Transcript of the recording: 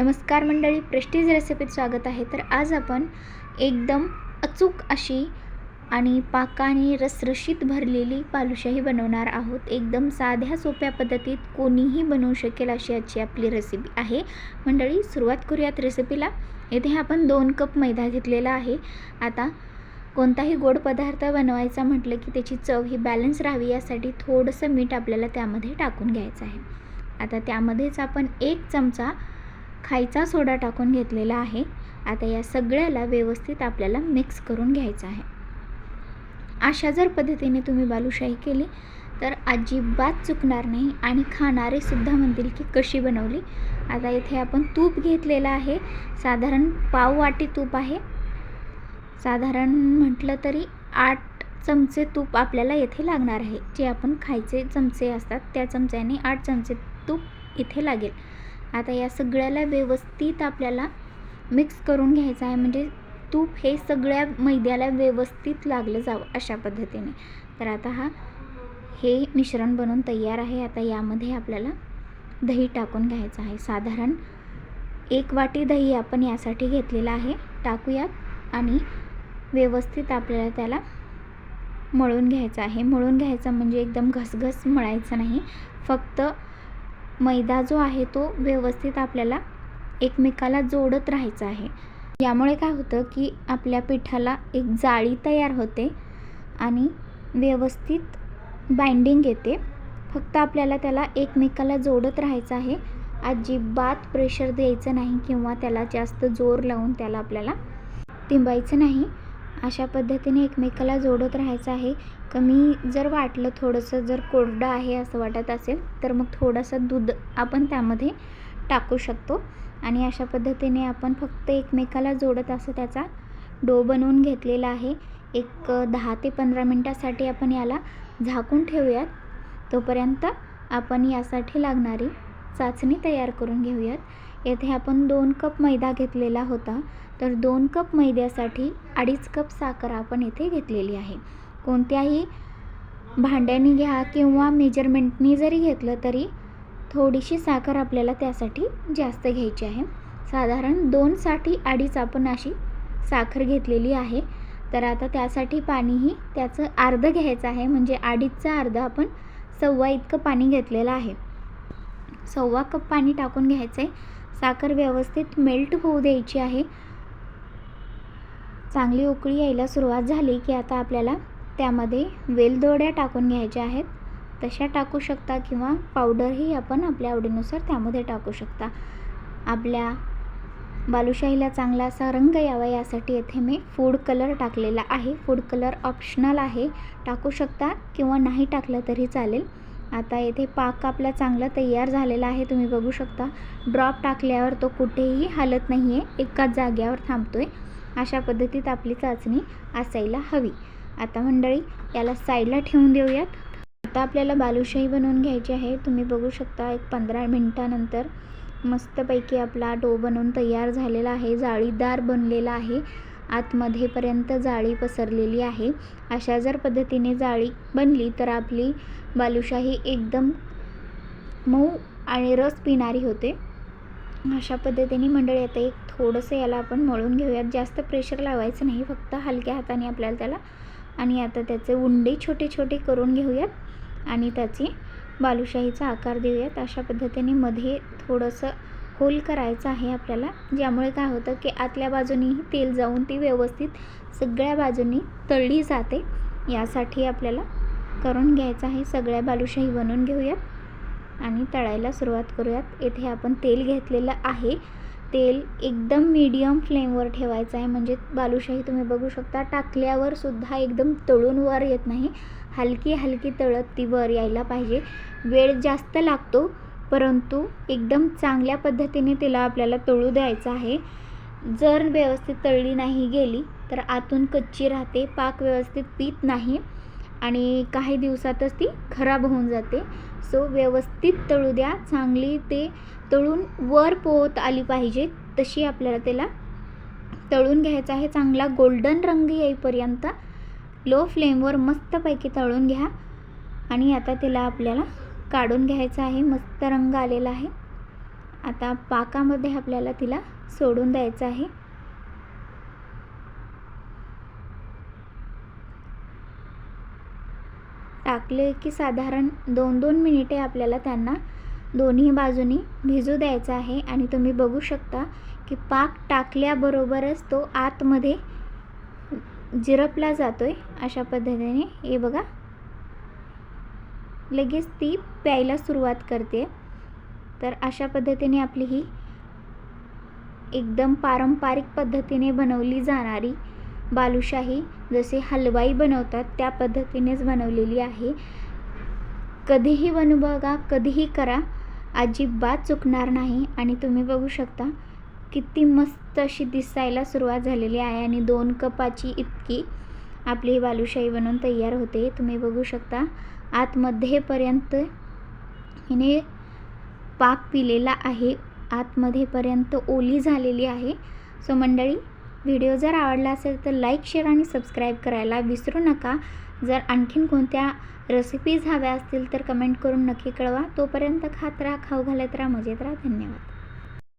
नमस्कार मंडळी प्रेस्टीज रेसिपीत स्वागत आहे. तर आज आपण एकदम अचूक अशी आणि पाकाने रसरशीत भरलेली बालुशाही बनवणार आहोत. एकदम साध्या सोप्या पद्धतीत कोणीही बनवू शकेल अशी आजची आपली रेसिपी आहे. मंडळी सुरुवात करूयात रेसिपीला येथे आपण दोन कप मैदा घेतलेला आहे. आता कोणताही गोड पदार्थ बनवायचा म्हटलं की त्याची चव ही बॅलन्स राहावी यासाठी थोडंसं मीठ आपल्याला त्यामध्ये टाकून घ्यायचं आहे. आता त्यामध्येच आपण एक चमचा खायचा सोडा टाकून घेतलेला आहे. आता या सगळ्याला व्यवस्थित आपल्याला मिक्स करून घ्यायचं आहे. अशा जर पद्धतीने तुम्ही बालुशाही केली तर अजिबात चुकणार नाही आणि खाणारे सुद्धा म्हणतील की कशी बनवली. आता इथे आपण तूप घेतलेलं आहे. साधारण पाव वाटी तूप आहे. साधारण म्हटलं तरी आठ चमचे तूप आपल्याला येथे लागणार आहे. जे आपण खायचे चमचे असतात त्या चमच्याने आठ चमचे तूप इथे लागेल. आता या सगळ्याला व्यवस्थित आपल्याला मिक्स करून घ्यायचं आहे. म्हणजे तूप हे सगळ्या मैद्याला व्यवस्थित लागलं जावं अशा पद्धतीने. तर आता हा हे मिश्रण बनवून तयार आहे. आता यामध्ये आपल्याला दही टाकून घ्यायचं आहे. साधारण एक वाटी दही आपण यासाठी घेतलेलं आहे. टाकूयात आणि व्यवस्थित आपल्याला त्याला मळून घ्यायचं आहे. मळून घ्यायचं म्हणजे एकदम घसघस मळायचं नाही. फक्त मैदा जो आहे तो व्यवस्थित आपल्याला एकमेकाला जोडत राहायचा आहे. यामुळे काय होतं की आपल्या पिठाला एक जाळी तयार होते आणि व्यवस्थित बाइंडिंग येते. फक्त आपल्याला त्याला एकमेकाला जोडत राहायचं आहे. अजिबात प्रेशर द्यायचं नाही किंवा त्याला जास्त जोर लावून त्याला आपल्याला तिंबायचं नाही. अशा पद्धतीने एकमेकाला जोडत राहायचं आहे. कमी जर वाटलं थोडंसं जर कोरडं आहे असं वाटत असेल तर मग थोडंसं दूध आपण त्यामध्ये टाकू शकतो. आणि अशा पद्धतीने आपण फक्त एकमेकाला जोडत असं त्याचा डो बनवून घेतलेला आहे. एक दहा ते पंधरा मिनटासाठी आपण याला झाकून ठेवूयात. तोपर्यंत आपण यासाठी लागणारी चाचणी तयार करून घेऊयात. येथे आपण दोन कप मैदा घेतलेला होता. तर दोन कप मैद्यासाठी अडीच कप साखर आपण इथे घेतलेली आहे. कोणत्याही भांड्याने घ्या किंवा मेजरमेंटनी जरी घेतलं तरी थोडीशी साखर आपल्याला त्यासाठी जास्त घ्यायची आहे. साधारण दोनसाठी अडीच आपण अशी साखर घेतलेली आहे. तर आता त्यासाठी पाणीही त्याचं अर्धं घ्यायचं आहे. म्हणजे अडीचचं अर्ध आपण सव्वा इतकं पाणी घेतलेलं आहे. सव्वा कप पाणी टाकून घ्यायचं आहे साखर व्यवस्थित मेल्ट होऊ द्यायची आहे. चांगली उकळी यायला सुरुवात झाली की आता आपल्याला त्यामध्ये वेलदोड्या टाकून घ्यायच्या आहेत. तशा टाकू शकता किंवा पावडरही आपण आपल्या आवडीनुसार त्यामध्ये टाकू शकता. आपल्या बालुशाहीला चांगला असा रंग यावा यासाठी येथे मी फूड कलर टाकलेला आहे. फूड कलर ऑप्शनल आहे. टाकू शकता किंवा नाही टाकलं तरी चालेल. आता येथे पाक आपला चांगला तयार झालेला आहे. तुम्ही बघू शकता. ड्रॉप टाकल्यावर तो कुठेही हलत नाही आहे एकाच जाग्यावर थांबतो आहे अशा पद्धतीत आपली चाचणी असायला हवी. आता मंडळी याला साईडला ठेवून देऊयात. आता आपल्याला बालुशाही बनवून घ्यायची आहे. तुम्ही बघू शकता एक पंधरा मिनटानंतर मस्तपैकी आपला डो बनवून तयार झालेला आहे. जाळीदार बनलेला आहे. आतमध्येपर्यंत जाळी पसरलेली आहे. अशा जर पद्धतीने जाळी बनली तर आपली बालुशाही एकदम मऊ आणि रस पिणारी होते. अशा पद्धतीने मंडळी आता एक थोडंसं याला आपण मळून घेऊयात. जास्त प्रेशर लावायचं नाही. फक्त हलक्या हाताने आपल्याला त्याला आणि आता त्याचे उंडे छोटे छोटे करून घेऊयात. आणि त्याची बालुशाहीचा आकार देऊयात. अशा पद्धतीने मध्ये थोडंसं होल करायचं आहे आपल्याला. ज्यामुळे काय होतं की आतल्या बाजूनीही तेल जाऊन ती व्यवस्थित सगळ्या बाजूनी तळली जाते. यासाठी आपल्याला करून घ्यायचं आहे. सगळ्या बालुशाही बनवून घेऊयात. आणि तळायला सुरुवात करूयात. येथे आपण तेल घेतलेलं आहे. तेल एकदम मीडियम फ्लेमवर ठेवायचं आहे. म्हणजे बालुशाही तुम्ही बघू शकता टाकल्यावर सुद्धा एकदम तळून वर येत नाही. हलकी हलकी तळत ती वर यायला पाहिजे. वेळ जास्त लागतो परंतु एकदम चांगल्या पद्धतीने तिला आपल्याला तळू द्यायचं आहे. जर व्यवस्थित तळली नाही गेली तर आतून कच्ची राहते पाक व्यवस्थित पीत नाही आणि काही दिवसातच ती खराब होऊन जाते. असो व्यवस्थित तळू द्या चांगली ते तळून वर पोहत आली पाहिजे तशी आपल्याला त्याला तळून घ्यायचं आहे. चांगला गोल्डन रंग येईपर्यंत लो फ्लेमवर मस्तपैकी तळून घ्या. आणि आता त्याला आपल्याला काढून घ्यायचं आहे. मस्त रंग आलेला आहे. आता पाकामध्ये आपल्याला तिला सोडून द्यायचं आहे. टाकले की साधारण दोन दोन मिनिटे आपल्याला त्यांना दोन्ही बाजूनी भिजू द्यायचा आहे. आणि तुम्ही बघू शकता की पाक टाकल्याबरोबरच तो आतमध्ये जिरपला जातो आहे अशा पद्धतीने. हे बघा. लगेच ती प्यायला सुरुवात करते. तर अशा पद्धतीने आपली ही एकदम पारंपरिक पद्धतीने बनवली जाणारी बालुशाही जसे हलवाई बनवतात त्या पद्धतीनेच बनवलेली आहे. कधीही बनू बघा कधीही करा अजिबात चुकणार नाही. आणि तुम्ही बघू शकता किती मस्त अशी दिसायला सुरुवात झालेली आहे आणि दोन कपाची इतकी आपली ही बालुशाही बनवून तयार होते. तुम्ही बघू शकता आतमध्येपर्यंत हिने पाक पिलेला आहे. आतमध्येपर्यंत ओली झालेली आहे. सो मंडळी व्हिडिओ जर आवडला असेल तर लाईक शेअर आणि सबस्क्राईब करायला विसरू नका. जर आणखीन कोणत्या रेसिपीज हव्या असतील तर कमेंट करून नक्की कळवा. तोपर्यंत खात राहा खाऊ घालत राहा. मजेत राहा. धन्यवाद.